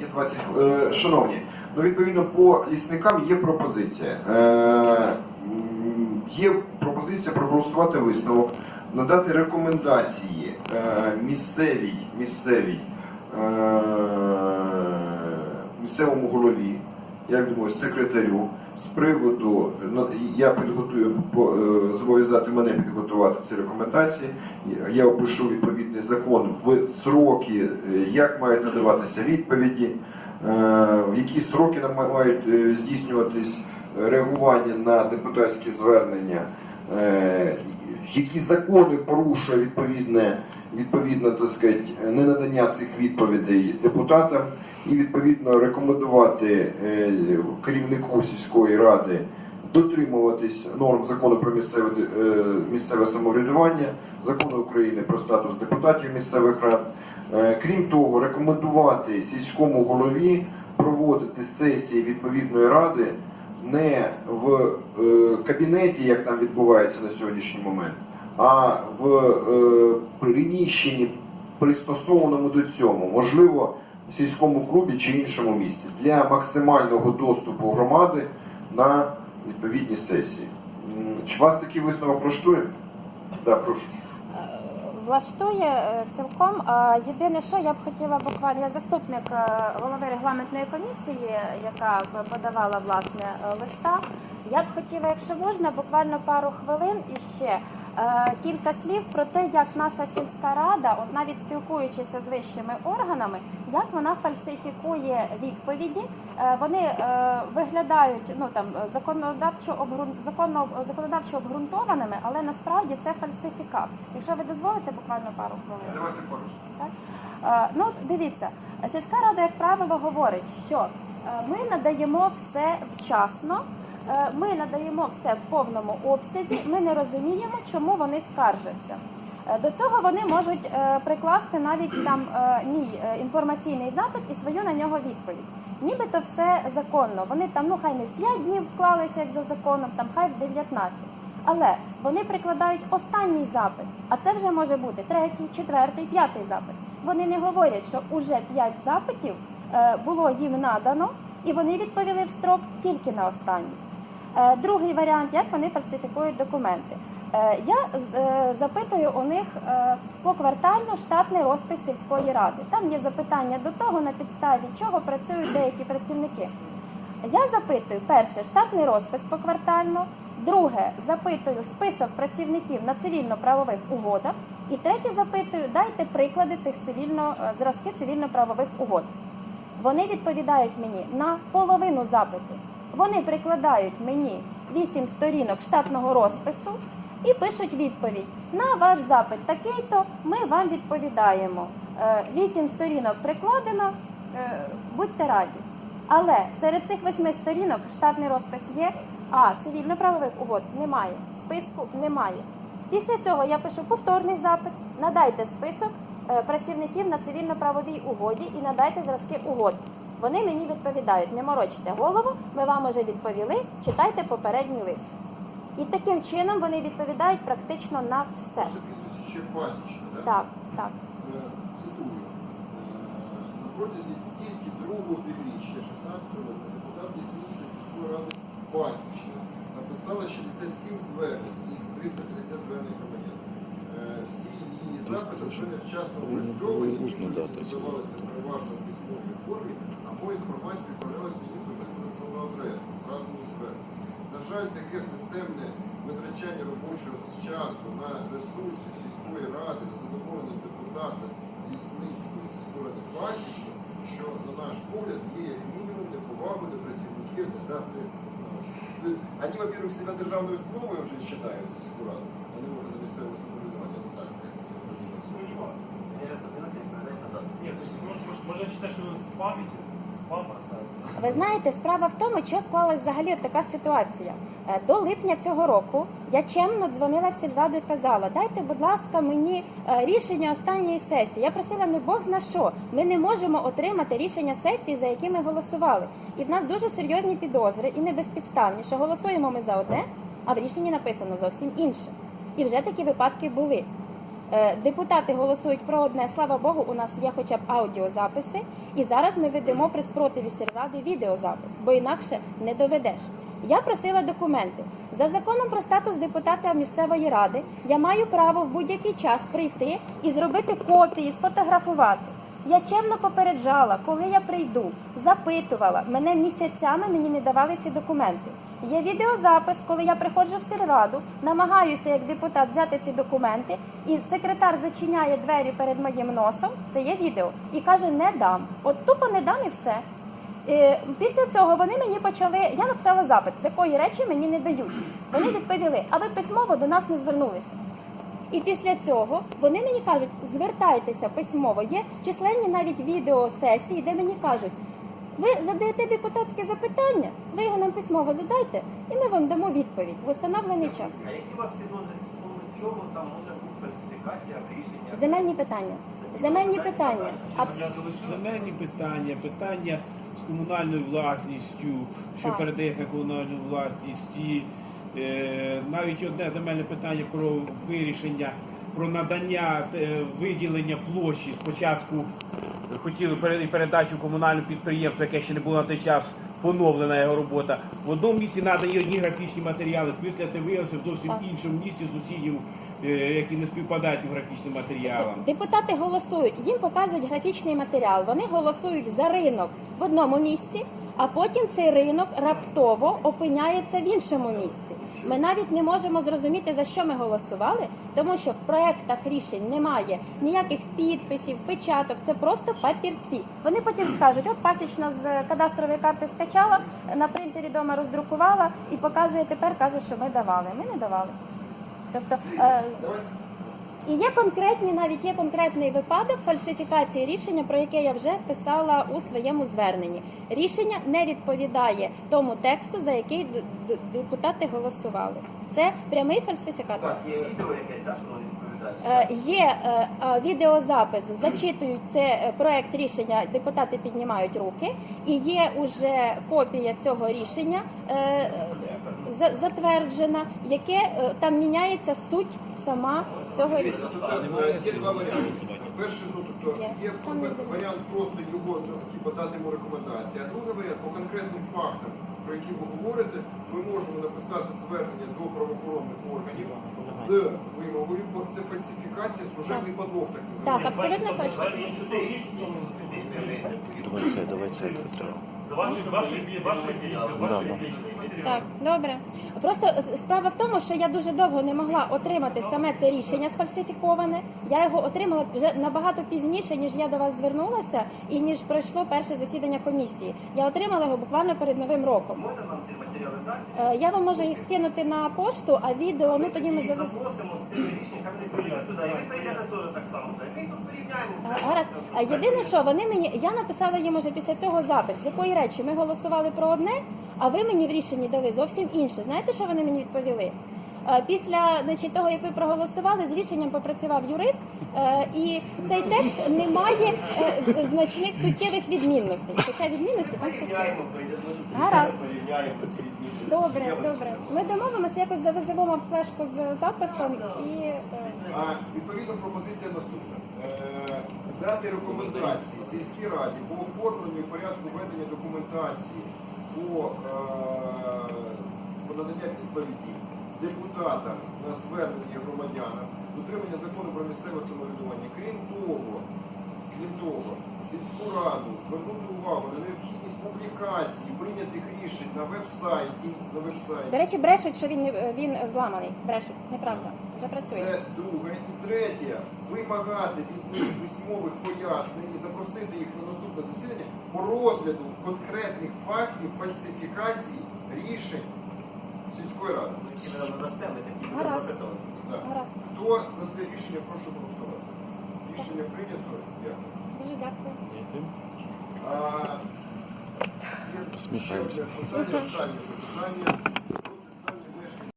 Є 20. Е, Шановні, ну відповідно по лісникам є пропозиція. Е, Є пропозиція проголосувати висновок, надати рекомендації е, місцевій, місцевій, місцевому голові, як думаю, секретарю з приводу ну, я підготую е, зобов'язати мене підготувати ці рекомендації. Я опишу відповідний закон в сроки, е, як мають надаватися відповіді, е, в які сроки мають здійснюватись реагування на депутатські звернення, які закони порушує відповідне, відповідно так сказати, ненадання цих відповідей депутатам, і відповідно рекомендувати е, керівнику сільської ради дотримуватись норм закону про місцеве, е, місцеве самоврядування, закону України про статус депутатів місцевих рад. Е, Крім того, рекомендувати сільському голові проводити сесії відповідної ради не в кабінеті, як там відбувається на сьогоднішній момент, а в приміщенні, пристосованому до цьому, можливо, сільському клубі чи іншому місці, для максимального доступу громади на відповідні сесії. Чи вас такий висновок влаштує? Да, прошу. Влаштує е, цілком. Єдине, що я б хотіла буквально, заступник е, голови регламентної комісії, яка подавала власне е, листа. Я б хотіла, якщо можна, буквально пару хвилин і ще е, кілька слів про те, як наша сільська рада, от навіть спілкуючися з вищими органами, як вона фальсифікує відповіді. Е, Вони е, виглядають ну там законодавчо обґрун... законно законодавчо обґрунтованими, але насправді це фальсифікат. Якщо ви дозволите буквально пару хвилин. Давайте поруч. Е, Ну, дивіться, сільська рада, як правило, говорить, що е, ми надаємо все вчасно, е, ми надаємо все в повному обсязі. Ми не розуміємо, чому вони скаржаться. Е, До цього вони можуть е, прикласти навіть там е, мій е, інформаційний запит і свою на нього відповідь. Нібито все законно. Вони там ну хай не в 5 днів вклалися як за законом, там хай в 19. Але вони прикладають останній запит, а це вже може бути третій, четвертий, п'ятий запит. Вони не говорять, що уже п'ять запитів е, було їм надано, і вони відповіли в строк тільки на останній. Е, Другий варіант, як вони фальсифікують документи. Е, Я е, запитую у них поквартально штатний розпис сільської ради. Там є запитання до того, на підставі чого працюють деякі працівники. Я запитую перше штатний розпис поквартально, друге запитую список працівників на цивільно-правових угодах, і третє запитую, дайте приклади цих цивільно зразки цивільно-правових угод. Вони відповідають мені на половину запиту. Вони прикладають мені 8 сторінок штатного розпису і пишуть відповідь. На ваш запит такий-то ми вам відповідаємо. 8 сторінок прикладено, е, будьте раді. Але серед цих восьми сторінок штатний розпис є, а цивільно-правових угод немає, списку немає. Після цього я пишу повторний запит, надайте список е, працівників на цивільно-правовій угоді і надайте зразки угод. Вони мені відповідають: не морочте голову, ми вам уже відповіли, читайте попередній лист. І таким чином вони відповідають практично на все. Ваше прізвище ще пасічне, так? Так, так. Е, Цитую. Е, На протязі тільки другого півріччя 16 року депутат Лісницької сільської ради Пасічна написала 67 звернень із 350 звернень громадян. Е, Всі її запити вже невчасно опрацьовані, усно відповіді дати переважно в письмовій формі, або інформація відправлялася на її особисту адресу, у зверненні. На жаль, таке системне витрачання робочого часу на ресурси сільської ради, на задоволення депутата лісницької сільської ради пасічно, що, на наш погляд, є як мінімум неповагою до працівників державної. Тобто, они, во-первых, себя державною установою вже вважають сільську раду, а не органи місцевого самоврядування, не так. Нет, то есть можно, может, можно считать, что спам бросают. Ви знаєте, справа в тому, що склалась взагалі така ситуація. Е, До липня цього року я чемно дзвонила в сільраду і казала: дайте, будь ласка, мені е, рішення останньої сесії. Я просила не Бог зна що. Ми не можемо отримати рішення сесії, за які ми голосували. І в нас дуже серйозні підозри і не безпідставні, що голосуємо ми за одне, а в рішенні написано зовсім інше. І вже такі випадки були. Е, Депутати голосують про одне. Слава Богу, у нас є хоча б аудіозаписи, і зараз ми ведемо при спротиві сільради відеозапис, бо інакше не доведеш. Я просила документи. За законом про статус депутата місцевої ради я маю право в будь-який час прийти і зробити копії, сфотографувати. Я чемно попереджала, коли я прийду, запитувала. Мене місяцями мені не давали ці документи. Є відеозапис, коли я приходжу в сільраду, намагаюся як депутат взяти ці документи, і секретар зачиняє двері перед моїм носом. Це є відео, і каже: не дам. От тупо не дам і все. Е, Після цього вони мені почали. Я написала запит, з якої речі мені не дають. Вони відповіли, а ви письмово до нас не звернулися. І після цього вони мені кажуть, звертайтеся письмово. Є численні навіть відеосесії, де мені кажуть, ви задаєте депутатське запитання, ви його нам письмово задайте, і ми вам дамо відповідь в установлений час. А які у вас підозри стосовно чого там може бути фальсифікація рішення? Земельні питання. Земельні питання. Абс- Земельні питання, питання з комунальною власністю, що Так. передається комунальну власність, і е, навіть одне земельне питання про вирішення, про надання е, виділення площі. Спочатку хотіли пере- передачу комунальному підприємству, яке ще не було на той час поновлена його робота. В одному місці надані одні графічні матеріали, після це виявилося в зовсім іншому місці сусідів, е, які не співпадають у графічним матеріалам. Депутати голосують, їм показують графічний матеріал. Вони голосують за ринок в одному місці, а потім цей ринок раптово опиняється в іншому місці. Ми навіть не можемо зрозуміти, за що ми голосували, тому що в проектах рішень немає ніяких підписів, печаток, це просто папірці. Вони потім скажуть, от пасічна з кадастрової карти скачала, на принтері вдома роздрукувала і показує тепер, каже, що ми давали. Ми не давали. Тобто е. І є конкретні, навіть є конкретний випадок фальсифікації рішення, про яке я вже писала у своєму зверненні. Рішення не відповідає тому тексту, за який депутати голосували. Це прямий фальсифікат. У вас є відео якесь, так, що воно відповідає? Е, Є е, е, відеозапис, зачитують це е, проект рішення, депутати піднімають руки, і є уже копія цього рішення е, за- затверджена, яке е, там міняється суть сама цього рішення. є два варіанти. Перший, ну тобто Є. варіант просто його типу, дати йому рекомендації, а другий варіант по конкретним фактам, про які ви говорите, ми можемо написати звернення до правоохоронних органів з вимогою, бо це фальсифікація служебний подлог, так Так, абсолютно точно. Давай це, давай це, це треба. Так, добре. Просто справа в тому, що я дуже довго не могла отримати саме це рішення сфальсифіковане. Я його отримала вже набагато пізніше, ніж я до вас звернулася, і ніж пройшло перше засідання комісії. Я отримала його буквально перед новим роком. Можете нам ці матеріали дати? Е, Я вам можу їх скинути на пошту, а відео ну тоді ми запросимо з цими рішеннями, прийдуть сюди. І ви прийдете теж так само. Ми їх тут порівняємо. Гаразд. Єдине, що вони мені я написала їм уже після цього запит, з якої речі ми голосували про одне, а ви мені в рішенні дали зовсім інше. Знаєте, що вони мені відповіли? Е, Після значить, того, як ви проголосували, з рішенням попрацював юрист, е, і цей текст не має е, значних суттєвих відмінностей. Хоча відмінності там суттєві. Гаразд. Добре, добре. Ми домовимося, якось завеземо вам флешку з записом і відповідно пропозиція наступна. Дати рекомендації сільській раді по оформленню порядку ведення документації по, е, по надання відповіді депутатам на звернення громадянам, дотримання закону про місцеве самоврядування. Крім того, крім того, сільську раду звернути увагу на необхідність публікації прийнятих рішень на веб-сайті. На веб-сайті. до речі, брешуть, що він він зламаний. Брешуть, неправда. Вже працює. Це друге. І третє, вимагати від них письмових пояснень і запросити їх на наступне засідання по розгляду конкретних фактів фальсифікації рішень сільської ради. Які ви нам надасте, ми такі будемо Гаразд. Так. Гаразд. Хто за це рішення прошу голосувати? Рішення прийнято. Дякую. Дуже дякую. А, є ще одне питання, останнє запитання.